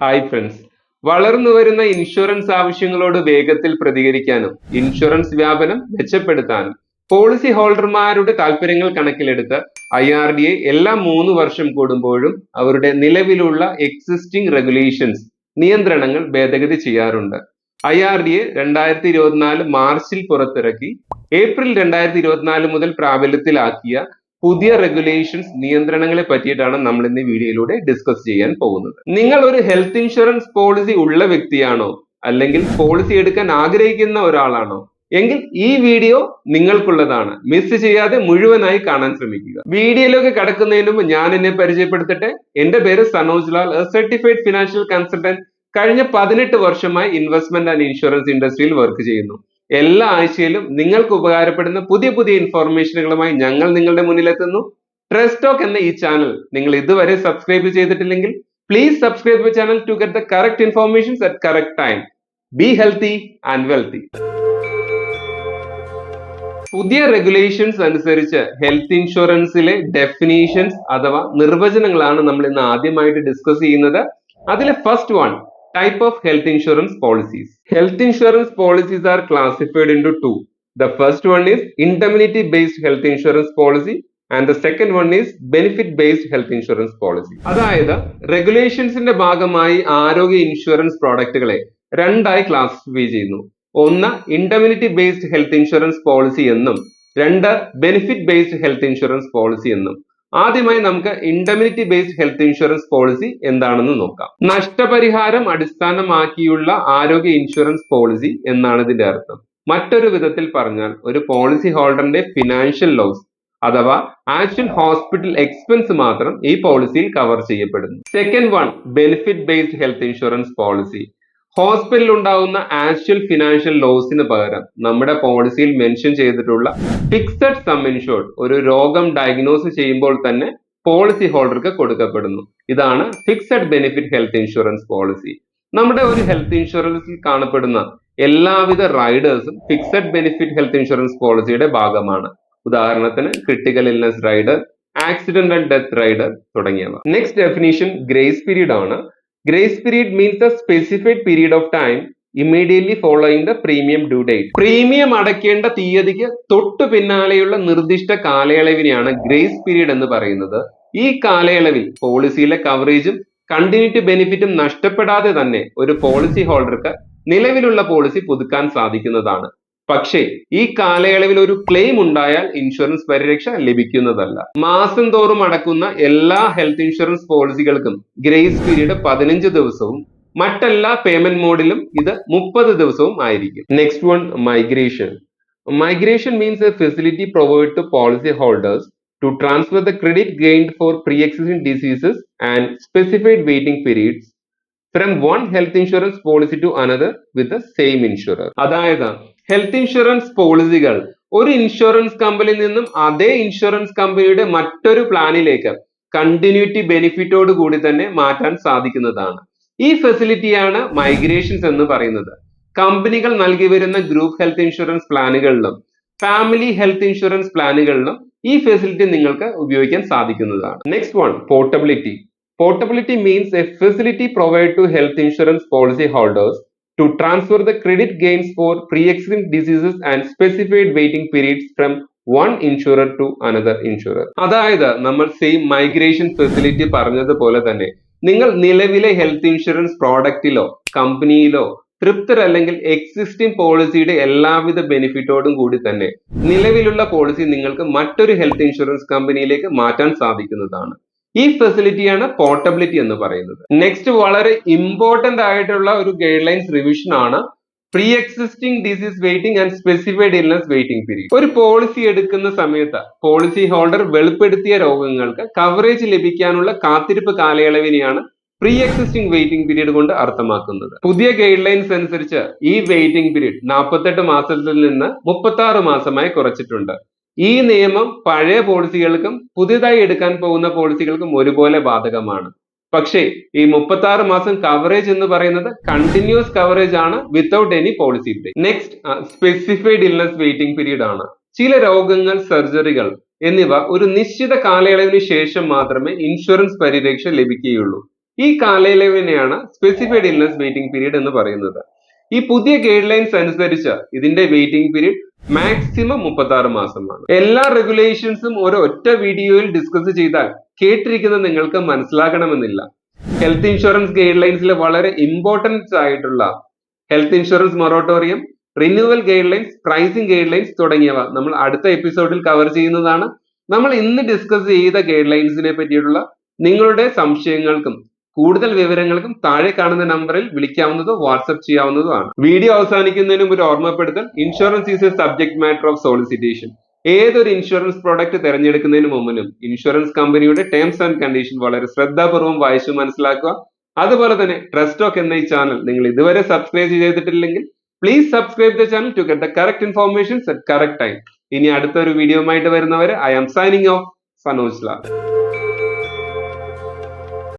Hi friends വളർന്നു വരുന്ന insurance ആവശ്യങ്ങളോട് വേഗത്തിൽ പ്രതികരിക്കാനും ഇൻഷുറൻസ് വ്യാപനം മെച്ചപ്പെടുത്താനും പോളിസി ഹോൾഡർമാരുടെ താല്പര്യങ്ങൾ കണക്കിലെടുത്ത് ഐ ആർ ഡി എ എല്ലാ മൂന്ന് വർഷം കൂടുമ്പോഴും അവരുടെ നിലവിലുള്ള എക്സിസ്റ്റിംഗ് റെഗുലേഷൻസ് നിയന്ത്രണങ്ങൾ ഭേദഗതി ചെയ്യാറുണ്ട്. ഐ ആർ ഡി എ രണ്ടായിരത്തി ഇരുപത്തിനാല് മാർച്ചിൽ പുറത്തിറക്കി ഏപ്രിൽ രണ്ടായിരത്തി ഇരുപത്തിനാല് മുതൽ പ്രാബല്യത്തിലാക്കിയ പുതിയ റെഗുലേഷൻസ് നിയന്ത്രണങ്ങളെ പറ്റിയിട്ടാണ് നമ്മൾ ഇന്ന് വീഡിയോയിലൂടെ ഡിസ്കസ് ചെയ്യാൻ പോകുന്നത്. നിങ്ങൾ ഒരു ഹെൽത്ത് ഇൻഷുറൻസ് പോളിസി ഉള്ള വ്യക്തിയാണോ? അല്ലെങ്കിൽ പോളിസി എടുക്കാൻ ആഗ്രഹിക്കുന്ന ഒരാളാണോ? എങ്കിൽ ഈ വീഡിയോ നിങ്ങൾക്കുള്ളതാണ്. മിസ് ചെയ്യാതെ മുഴുവനായി കാണാൻ ശ്രമിക്കുക. വീഡിയോയിലേക്ക് കടക്കുന്നതിന് മുമ്പ് ഞാൻ എന്നെ പരിചയപ്പെടുത്തട്ടെ. എന്റെ പേര് Sanoj Lal certified financial consultant കഴിഞ്ഞ പതിനെട്ട് വർഷമായി ഇൻവെസ്റ്റ്മെന്റ് ആൻഡ് ഇൻഷുറൻസ് ഇൻഡസ്ട്രിയിൽ വർക്ക് ചെയ്യുന്നു. എല്ലാ ആഴ്ചയിലും നിങ്ങൾക്ക് ഉപകാരപ്പെടുന്ന പുതിയ പുതിയ ഇൻഫോർമേഷനുകളുമായി ഞങ്ങൾ നിങ്ങളുടെ മുന്നിലെത്തുന്നു. ട്രസ് ടോക്ക് എന്ന ഈ ചാനൽ നിങ്ങൾ ഇതുവരെ സബ്സ്ക്രൈബ് ചെയ്തിട്ടില്ലെങ്കിൽ please subscribe channel to get the correct informations at correct time be healthy and wealthy പുതിയ റെഗുലേഷൻസ് അനുസരിച്ച് ഹെൽത്ത് ഇൻഷുറൻസിലെ ഡെഫിനീഷൻസ് അഥവാ നിർവചനങ്ങളാണ് നമ്മൾ ഇന്ന് ആദ്യമായിട്ട് ഡിസ്കസ് ചെയ്യുന്നത്. അതിലെ first one type of health insurance policies. Health insurance policies are classified into two. The first one is indemnity based health insurance policy and the second one is benefit based health insurance policy. അതായത് റെഗുലേഷൻസിന്റെ ഭാഗമായി ആരോഗ്യ insurance പ്രോഡക്റ്റുകളെ രണ്ടായി classify ചെയ്യുന്നു ഒന്ന് indemnity based health insurance policy എന്നും രണ്ട് benefit based health insurance policy എന്നും ആദ്യമായി നമുക്ക് indemnity based health insurance policy എന്താണെന്ന് നോക്കാം. നഷ്ടപരിഹാരം അടിസ്ഥാനമാക്കിയുള്ള ആരോഗ്യ ഇൻഷുറൻസ് പോളിസി എന്നാണ് ഇതിന്റെ അർത്ഥം. മറ്റൊരു വിധത്തിൽ പറഞ്ഞാൽ ഒരു പോളിസി ഹോൾഡറിന്റെ ഫിനാൻഷ്യൽ ലോസ് അഥവാ ആക്ച്വൽ ഹോസ്പിറ്റൽ എക്സ്പെൻസ് മാത്രം ഈ പോളിസിയിൽ കവർ ചെയ്യപ്പെടുന്നു. Second one benefit based health insurance policy ഹോസ്പിറ്റലിൽ ഉണ്ടാകുന്ന ആക്ച്വൽ ഫിനാൻഷ്യൽ ലോസിന് പകരം നമ്മുടെ പോളിസിയിൽ മെൻഷൻ ചെയ്തിട്ടുള്ള ഫിക്സഡ് സം ഇൻഷുർഡ് ഒരു രോഗം ഡയഗ്നോസ് ചെയ്യുമ്പോൾ തന്നെ പോളിസി ഹോൾഡർക്ക് കൊടുക്കപ്പെടുന്നു. ഇതാണ് fixed benefit health insurance policy. നമ്മുടെ ഒരു ഹെൽത്ത് ഇൻഷുറൻസിൽ കാണപ്പെടുന്ന എല്ലാവിധ റൈഡേഴ്സും ഫിക്സഡ് ബെനിഫിറ്റ് ഹെൽത്ത് ഇൻഷുറൻസ് പോളിസിയുടെ ഭാഗമാണ്. ഉദാഹരണത്തിന് critical illness rider accident and death rider തുടങ്ങിയവ. നെക്സ്റ്റ് ഡെഫിനേഷൻ ഗ്രേസ് പീരീഡ് ആണ്. Grace period means a specified period of time immediately following the premium due date premium അടയ്ക്കേണ്ട തീയതിക്ക് തൊട്ടു പിന്നാലെയുള്ള നിർദ്ദിഷ്ട കാലയളവിനെയാണ് ഗ്രേസ് പീരീഡ് എന്ന് പറയുന്നത്. ഈ കാലയളവിൽ പോളിസിയിലെ കവറേജും കണ്ടിന്യൂറ്റി ബെനിഫിറ്റും നഷ്ടപ്പെടാതെ തന്നെ ഒരു പോളിസി ഹോൾഡർക്ക് നിലവിലുള്ള പോളിസി പുതുക്കാൻ സാധിക്കുന്നതാണ്. പക്ഷേ ഈ കാലയളവിൽ ഒരു ക്ലെയിം ഉണ്ടായാൽ ഇൻഷുറൻസ് പരിരക്ഷ ലഭിക്കുന്നതല്ല. മാസം തോറും അടക്കുന്ന എല്ലാ ഹെൽത്ത് ഇൻഷുറൻസ് പോളിസികൾക്കും ഗ്രേസ് പീരീഡ് പതിനഞ്ച് ദിവസവും മറ്റെല്ലാ പേയ്മെന്റ് മോഡിലും ഇത് മുപ്പത് ദിവസവും ആയിരിക്കും. Next one migration migration means a facility provide to policy holders to transfer the credit gained for pre existing diseases and specified waiting periods from one health insurance policy to another with the same insurer അതായത് health insurance പോളിസികൾ ഒരു insurance കമ്പനിയിൽ നിന്നും അതേ insurance കമ്പനിയുടെ മറ്റൊരു പ്ലാനിലേക്ക് continuity ബെനിഫിറ്റോട് കൂടി തന്നെ മാറ്റാൻ സാധിക്കുന്നതാണ്. ഈ ഫെസിലിറ്റിയാണ് മൈഗ്രേഷൻസ് എന്ന് പറയുന്നത്. കമ്പനികൾ നൽകി വരുന്ന ഗ്രൂപ്പ് ഹെൽത്ത് ഇൻഷുറൻസ് പ്ലാനുകളിലും ഫാമിലി ഹെൽത്ത് ഇൻഷുറൻസ് പ്ലാനുകളിലും ഈ ഫെസിലിറ്റി നിങ്ങൾക്ക് ഉപയോഗിക്കാൻ സാധിക്കുന്നതാണ്. Next one portability portability means a facility provide to health insurance policy holders to transfer the credit gains for pre-existing diseases and specified waiting periods from one insurer to another insurer. അതായത് നമ്മൾ same migration facility പറഞ്ഞതുപോലെ തന്നെ നിങ്ങൾ നിലവിലെ health insurance പ്രോഡക്റ്റിലോ കമ്പനിയിലോ തൃപ്തരല്ലെങ്കിൽ existing പോളിസിയുടെ എല്ലാവിധ ബെനിഫിറ്റോടും കൂടി തന്നെ നിലവിലുള്ള പോളിസി നിങ്ങൾക്ക് മറ്റൊരു ഹെൽത്ത് ഇൻഷുറൻസ് കമ്പനിയിലേക്ക് മാറ്റാൻ സാധിക്കുന്നതാണ് ഈ ഫെസിലിറ്റിയാണ് പോർട്ടബിലിറ്റി എന്ന് പറയുന്നത്. നെക്സ്റ്റ് വളരെ ഇമ്പോർട്ടന്റ് ആയിട്ടുള്ള ഒരു ഗൈഡ് ലൈൻസ് റിവിഷൻ ആണ് pre existing disease waiting and specified illness waiting period ഒരു പോളിസി എടുക്കുന്ന സമയത്ത് പോളിസി ഹോൾഡർ വെളിപ്പെടുത്തിയ രോഗങ്ങൾക്ക് കവറേജ് ലഭിക്കാനുള്ള കാത്തിരിപ്പ് കാലയളവിനെയാണ് പ്രീ എക്സിസ്റ്റിംഗ് വെയിറ്റിംഗ് പീരീഡ് കൊണ്ട് അർത്ഥമാക്കുന്നത്. പുതിയ ഗൈഡ് ലൈൻസ് അനുസരിച്ച് ഈ വെയിറ്റിംഗ് പീരീഡ് നാൽപ്പത്തെട്ട് മാസത്തിൽ നിന്ന് മുപ്പത്തി മാസമായി കുറച്ചിട്ടുണ്ട്. ഈ നിയമം പഴയ പോളിസികൾക്കും പുതിയതായി എടുക്കാൻ പോകുന്ന പോളിസികൾക്കും ഒരുപോലെ ബാധകമാണ്. പക്ഷേ ഈ മുപ്പത്തി ആറ് മാസം കവറേജ് എന്ന് പറയുന്നത് കണ്ടിന്യൂസ് കവറേജ് ആണ് without any policy break next specified illness waiting period ആണ്. ചില രോഗങ്ങൾ സർജറികൾ എന്നിവ ഒരു നിശ്ചിത കാലയളവിന് ശേഷം മാത്രമേ ഇൻഷുറൻസ് പരിരക്ഷ ലഭിക്കുകയുള്ളൂ. ഈ കാലയളവിനെയാണ് സ്പെസിഫൈഡ് ഇൽനസ് വെയിറ്റിംഗ് പീരീഡ് എന്ന് പറയുന്നത്. ഈ പുതിയ ഗൈഡ് ലൈൻസ് അനുസരിച്ച് ഇതിന്റെ വെയിറ്റിംഗ് പീരീഡ് മാക്സിമം മുപ്പത്തി മാസമാണ്. എല്ലാ റെഗുലേഷൻസും ഒരു ഒറ്റ വീഡിയോയിൽ ഡിസ്കസ് ചെയ്താൽ കേട്ടിരിക്കുന്നത് നിങ്ങൾക്ക് മനസ്സിലാകണമെന്നില്ല. ഹെൽത്ത് ഇൻഷുറൻസ് ഗൈഡ് ലൈൻസിലെ വളരെ ഇമ്പോർട്ടൻസ് ആയിട്ടുള്ള health insurance moratorium renewal guidelines pricing guidelines തുടങ്ങിയവ നമ്മൾ അടുത്ത എപ്പിസോഡിൽ കവർ ചെയ്യുന്നതാണ്. നമ്മൾ ഇന്ന് ഡിസ്കസ് ചെയ്ത ഗൈഡ് ലൈൻസിനെ പറ്റിയിട്ടുള്ള നിങ്ങളുടെ സംശയങ്ങൾക്കും കൂടുതൽ വിവരങ്ങൾക്കും താഴെ കാണുന്ന നമ്പറിൽ വിളിക്കാവുന്നതോ വാട്സപ്പ് ചെയ്യാവുന്നതുമാണ് വീഡിയോ അവസാനിക്കുന്നതിന് ഒരു ഓർമ്മപ്പെടുത്തൽ. Insurance is a subject matter of solicitation ഏതൊരു ഇൻഷുറൻസ് പ്രോഡക്റ്റ് തിരഞ്ഞെടുക്കുന്നതിന് മുമ്പിലും ഇൻഷുറൻസ് കമ്പനിയുടെ ടേംസ് ആൻഡ് കണ്ടീഷൻ വളരെ ശ്രദ്ധാപൂർവം വായിച്ചു മനസ്സിലാക്കുക. അതുപോലെ തന്നെ ട്രസ്റ്റോക്ക് എന്ന ഈ ചാനൽ നിങ്ങൾ ഇതുവരെ സബ്സ്ക്രൈബ് ചെയ്തിട്ടില്ലെങ്കിൽ please subscribe the channel to get the correct information at correct time ഇനി അടുത്തൊരു വീഡിയോ ആയിട്ട് വരുന്നവരെ I am signing off Sanoj Lal.